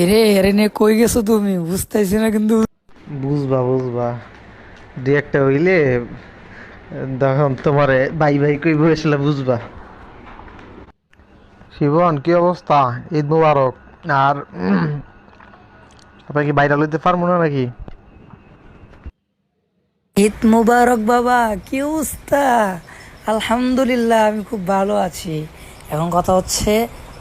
এরে এরে নে কই গেছো তুমি? বুঝতেছি না কিন্তু। বুঝবা বুঝবা। দু একটা হইলে তখন তোমারে বাই বাই কই বসলে বুঝবা। শিবন কি অবস্থা? ঈদ মুবারক। আর আপনার কি বাইরে লইতে পারব না নাকি? ঈদ মুবারক বাবা কি অবস্থা? আলহামদুলিল্লাহ আমি খুব ভালো আছি। এখন কথা হচ্ছে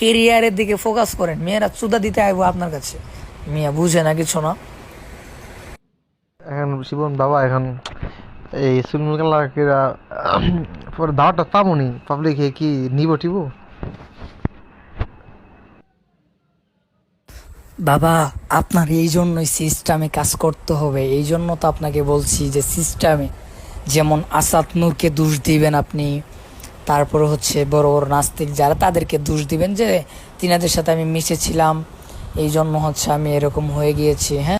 কেরিয়ারের দিকে ফোকাস করেন। মেয়েরা চুদা দিতে আইবো আপনার কাছে। মিয়া বুঝে না কিছু না। এখন শিবন বাবা এখন এই চুলমুল কালার কেরা পরে দাওয়াটা পাবনি পাবলিকে কি নিব টিব? বাবা আপনার এই জন্যই সিস্টেমে কাজ করতে হবে। এই জন্য তো আপনাকে বলছি যে সিস্টেমে যেমন আসাদ নূরকে দোষ দিবেন আপনি তারপরে হচ্ছে বড় বড় নাস্তিক যারা তাদেরকে দোষ দিবেন যে তিনাদের সাথে আমি মিশেছিলাম, এই জন্য হচ্ছে আমি এরকম হয়ে গিয়েছি হ্যাঁ?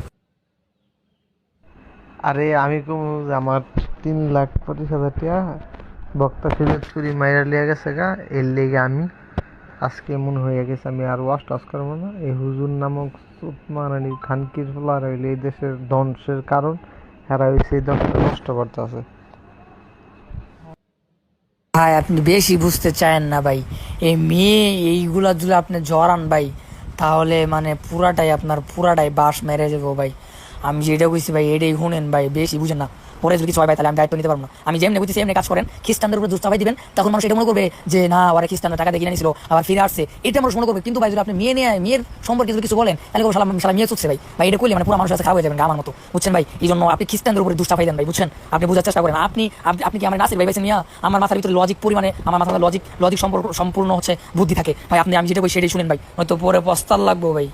আরে আমি কম আমার তিন লাখ পঁচিশ হাজার টাকা বক্তা সিলেক্ট করি মাইরা লিয়া গেছে গা, এর লেগে আমি আজকে মনে হয়ে গেছে, আমি আর ওয়াশ টাস করব না। এই হুজুর নামক মানানি খানকির ফলার হইলে এই দেশের ধ্বংসের কারণ, হেরা হয়েছে এই দেশটা নষ্ট করতে আছে ভাই, আপনি বেশি বুঝতে চায়েন না ভাই। এই মেয়ে এইগুলা যদি আপনি জড়ান ভাই, তাহলে মানে পুরাটাই আপনার পুরাটাই বাস মেরে যাব ভাই। আমি যেটা কইছি ভাই, এটাই শুনেন ভাই, বেশি বুঝেন না। পরে যদি হয় ভাই, তাহলে আমি দায়িত্ব নিতে পারব না। আমি যেমনি বুঝছি সেমনি কাজ করেন। খ্রিস্টানদের উপরে দুষ্টাভাই দিবেন, তখন মানুষ এটা মনে করবে যে, না ওরা খ্রিস্টানরা টাকা দিয়ে নিয়েছিল আবার ফিরে আসছে। এটা মানুষ মনে করবে। কিন্তু ভাই, যদি আপনি মেয়ে নিয়ে, মেয়ের সম্পর্কে যদি কিছু বলেন, তাহলে সালাম সালাম মেয়ে ভাই। ভাই, এটা করলে মানে পুরো মানুষের কাছে হয়ে যাবেন আমার মতো। বুঝছেন ভাই? এই জন্য আপনি খ্রিস্টানদের উপরে দুষ্টাভাই দেন ভাই, বুঝছেন? আপনি বোঝার চেষ্টা করেন। আপনি আপনি- কি আমার নাসির ভাই বেছে নিয়ে আমার মাথার ভিতরে লজিক পরিমাণে আমার মাথার লজিক লজিক সম্পর্ক সম্পূর্ণ হচ্ছে বুদ্ধি থাকে? ভাই, আপনি আমি যেটা বই সেটাই শুনেন ভাই। হয়তো পরে পস্তার লাগবো ভাই।